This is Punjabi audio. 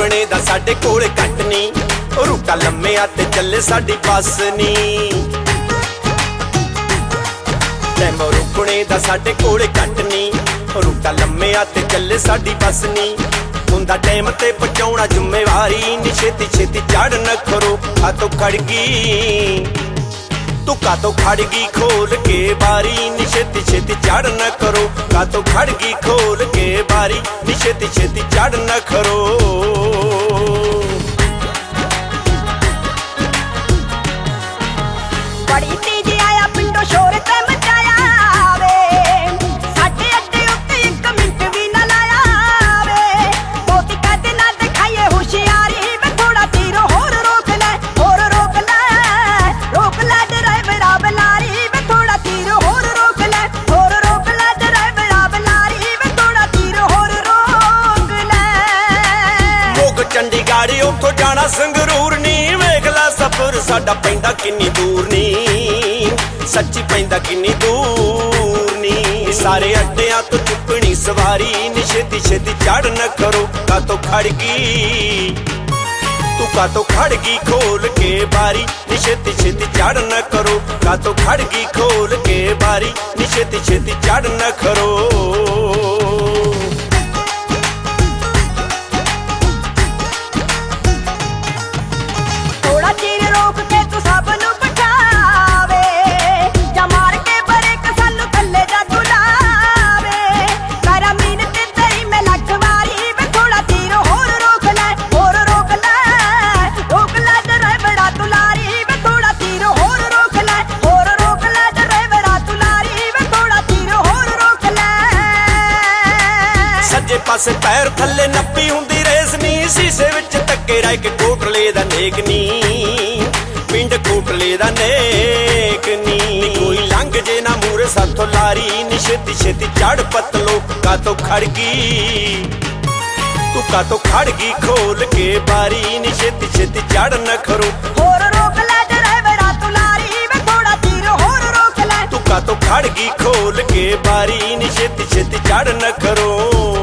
ਸੁਪਨੇ ਦਾ ਸਾਡੇ ਕੋਲ ਕੱਟ ਨਹੀਂ। ਉਹ ਰੂਟਾ ਲੰਮਿਆ ਤੇ ਚੱਲੇ ਸਾਡੀ ਬੱਸ ਨਹੀਂ। ਲੈਮੋ ਰੁਕਣੇ ਦਾ ਸਾਡੇ ਕੋਲ ਕੱਟ ਨਹੀਂ। ਉਹ ਰੂਟਾ ਲੰਮਿਆ ਤੇ ਚੱਲੇ ਸਾਡੀ ਬੱਸ ਨਹੀਂ। ਹੁੰਦਾ ਟਾਈਮ ਤੇ ਪਹੁੰਚਾਉਣਾ ਜ਼ਿੰਮੇਵਾਰੀ ਨਿਛੇਤੀ ਛੇਤੀ ਛੇਤੀ ਚੜਨ ਖਰੋ ਆ ਤੋ ਖੜ ਗਈ ਤੂੰ ਕਾਤੋਂ ਖੜ ਗਈ ਖੋਲ ਕੇ ਬਾਰੀ? ਨੀ ਛੇਤੀ ਛੇਤੀ ਚੜ ਨਾ ਕਰੋ। ਕਾਤੋਂ ਖੜ ਗਈ ਖੋਲ ਕੇ ਬਾਰੀ? ਨੀ ਛੇਤੀ ਛੇਤੀ ਚੜ ਨਾ ਕਰੋ। ਸੰਗਰੂਰ ਨੀ, ਵੇਖ ਲੈ ਸਫ਼ਰ, ਸਾਡਾ ਪੈਂਦਾ ਕਿੰਨੀ ਦੂਰ ਨੀ। ਸੱਚੀ ਪੈਂਦਾ ਕਿੰਨੀ ਦੂਰ ਨੀ। ਸਾਰੇ ਅੱਡਿਆਂ ਤੋਂ ਚੁੱਕਣੀ ਸਵਾਰੀ, ਨੀ ਛੇਤੀ ਛੇਤੀ ਚੜ ਨਾ ਕਰੋ, ਕਾਤੋਂ ਖੜ ਗਈ? ਤੂੰ ਕਾਤੋਂ ਖੜ ਗਈ ਖੋਲ ਕੇ ਬਾਰੀ, ਨੀ ਛੇਤੀ ਛੇਤੀ ਚੜ ਨਾ ਕਰੋ, ਕਾਤੋਂ ਖੜ ਗਈ ਖੋਲ ਕੇ ਬਾਰੀ, ਨੀ ਛੇਤੀ ਛੇਤੀ ਚੜ ਨਾ ਕਰੋ। ਸੱਜੇ ਪਾਸੇ ਪੈਰ ਥੱਲੇ ਨੱਪੀ ਹੁੰਦੀ ਰੇਸ ਸੀਸੇ ਵਿੱਚ ਧੱਕੇ ਰਹਿ ਕੇ ਕੋਟਲੇ ਦਾ ਨੇਕ ਨੀ ਪਿੰਡ ਕੋਟਲੇ ਦਾ ਨੇਕ ਨੀ। ਕੋਈ ਲੰਘ ਜੇ ਨਾ ਮੂਰੇ ਸਾਥੋਂ ਲਾਰੀ ਨੀ ਛੇਤੀ ਚੜ ਪਤਲੋ ਕਾਤੋਂ ਖੜ ਗਈ ਤੂੰ ਕਾਤੋਂ ਖੜ ਗਈ ਖੋਲ ਕੇ ਬਾਰੀ ਨੀ ਛੇਤੀ ਚੜ ਨਾ ਖਰੋ ਹੋਰ ਰੋਕ ਲੈ ਡਰਾਈਵਰਾ ਤੁਲਾਰੀ ਵੇ ਥੋੜਾ ਤੀਰ ਹੋਰ ਰੋਕ ਲੈ। ਤੂੰ ਕਾਤੋਂ ਖੜ ਗਈ ਖੋਲ ਕੇ ਬਾਰੀ ਨੀ ਛੇਤੀ ਛੇਤੀ ਚੜ ਨਾ ਖਰੋ